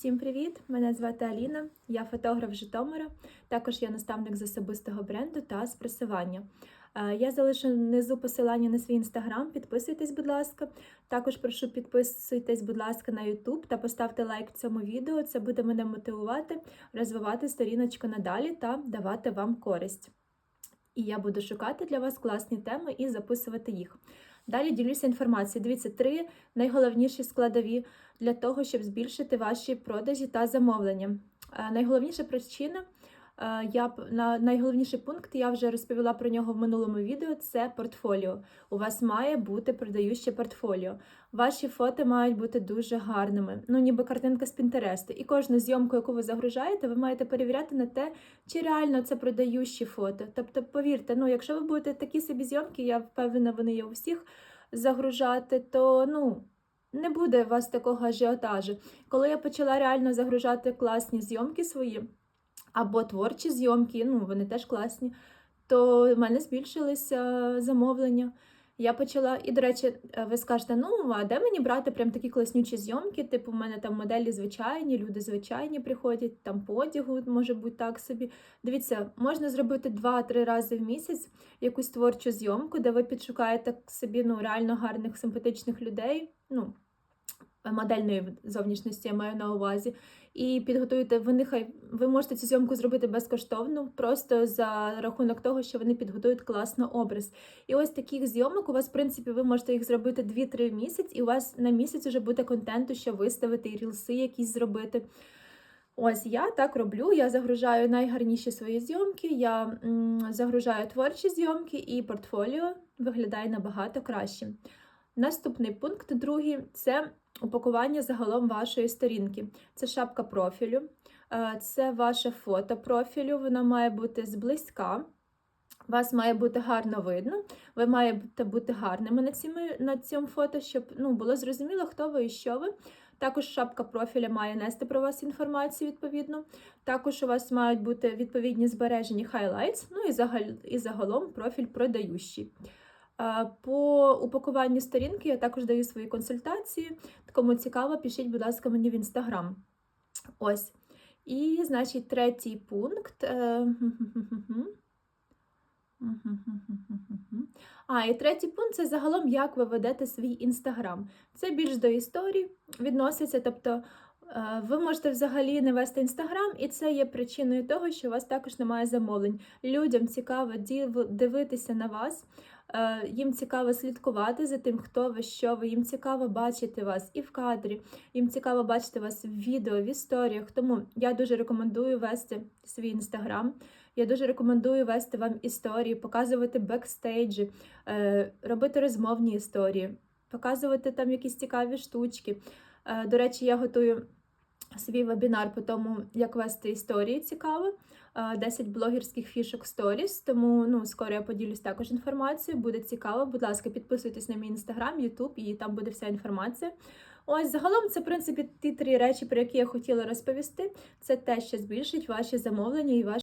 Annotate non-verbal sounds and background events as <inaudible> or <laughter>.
Всім привіт! Мене звати Аліна, я фотограф Житомира. Також я наставник з особистого бренду та з просування. Е, Я залишу внизу посилання на свій інстаграм. Підписуйтесь, будь ласка. Також прошу підписуйтесь, будь ласка, на YouTube та поставте лайк цьому відео. Це буде мене мотивувати, розвивати сторіночку надалі та давати вам користь. І я буду шукати для вас класні теми і записувати їх. Далі ділюся інформацією. Дивіться, три найголовніші складові для того, щоб збільшити ваші продажі та замовлення. Е, Найголовніша причина, я б- на найголовніший пункт, я вже розповіла про нього в минулому відео. Це портфоліо. У вас має бути продаюче портфоліо. Ваші фото мають бути дуже гарними, ну ніби картинка з Пінтересту. І кожну зйомку, яку ви загружаєте, ви маєте перевіряти на те, чи реально це продаючі фото. Тобто, повірте, ну якщо ви будете такі собі зйомки, я впевнена, вони є у всіх загружати, то ну. Не буде у вас такого ажіотажу. Коли я почала реально загружати класні зйомки свої, або творчі зйомки, ну вони теж класні, то в мене збільшилися замовлення. Я почала, і, до речі, е, ви скажете, ну, а де мені брати прям такі класнючі зйомки? Типу, в мене там моделі звичайні, люди звичайні приходять, там по одягу може бути так собі. Дивіться, можна зробити 2-3 рази в місяць якусь творчу зйомку, де ви підшукаєте собі ну, реально гарних, симпатичних людей. Ну, модельної зовнішності я маю на увазі, і підготуєте, вони хай ви можете цю зйомку зробити безкоштовно, просто за рахунок того, що вони підготують класно образ. І ось таких зйомок у вас, в принципі, ви можете їх зробити 2-3 в місяць, і у вас на місяць вже буде контенту, що виставити, і рілси якісь зробити. Ось я так роблю. Я загружаю найгарніші свої зйомки, я загружаю творчі зйомки, і портфоліо виглядає набагато краще. Наступний пункт, другий, це упакування загалом вашої сторінки. Це шапка профілю, е, це ваше фото профілю, воно має бути зблизька. Вас має бути гарно видно, ви маєте бути гарними на цьому, на цьому фото, щоб ну, було зрозуміло, хто ви і що ви. Також шапка профіля має нести про вас інформацію відповідно. Також у вас мають бути відповідні збережені highlights, ну і загалом профіль продаючий. Е, По упакуванню сторінки я також даю свої консультації. Кому цікаво, пишіть, будь ласка, мені в інстаграм. Ось. І, значить, третій пункт. е, <laughs> А, і третій пункт це загалом, як ви ведете свій інстаграм. Це більш до історії відноситься. Тобто е, ви можете взагалі не вести інстаграм, і це є причиною того, що у вас також немає замовлень. Людям цікаво дивитися на вас. Е, Їм цікаво слідкувати за тим, хто ви, що ви. Їм цікаво бачити вас і в кадрі, їм цікаво бачити вас в відео, в історіях. Тому я дуже рекомендую вести свій інстаграм. Я дуже рекомендую вести вам історії, показувати бекстейджі, е, робити розмовні історії, показувати там якісь цікаві штучки. Е, До речі, я готую свій вебінар по тому, як вести історії цікаво. е, 10 блогерських фішок сторіс. Тому ну, скоро я поділюсь також інформацією. Буде цікаво. Будь ласка, підписуйтесь на мій інстаграм, Ютуб, і там буде вся інформація. Ось загалом це, в принципі, ті три речі, про які я хотіла розповісти. Це те, що збільшить ваші замовлення і ваш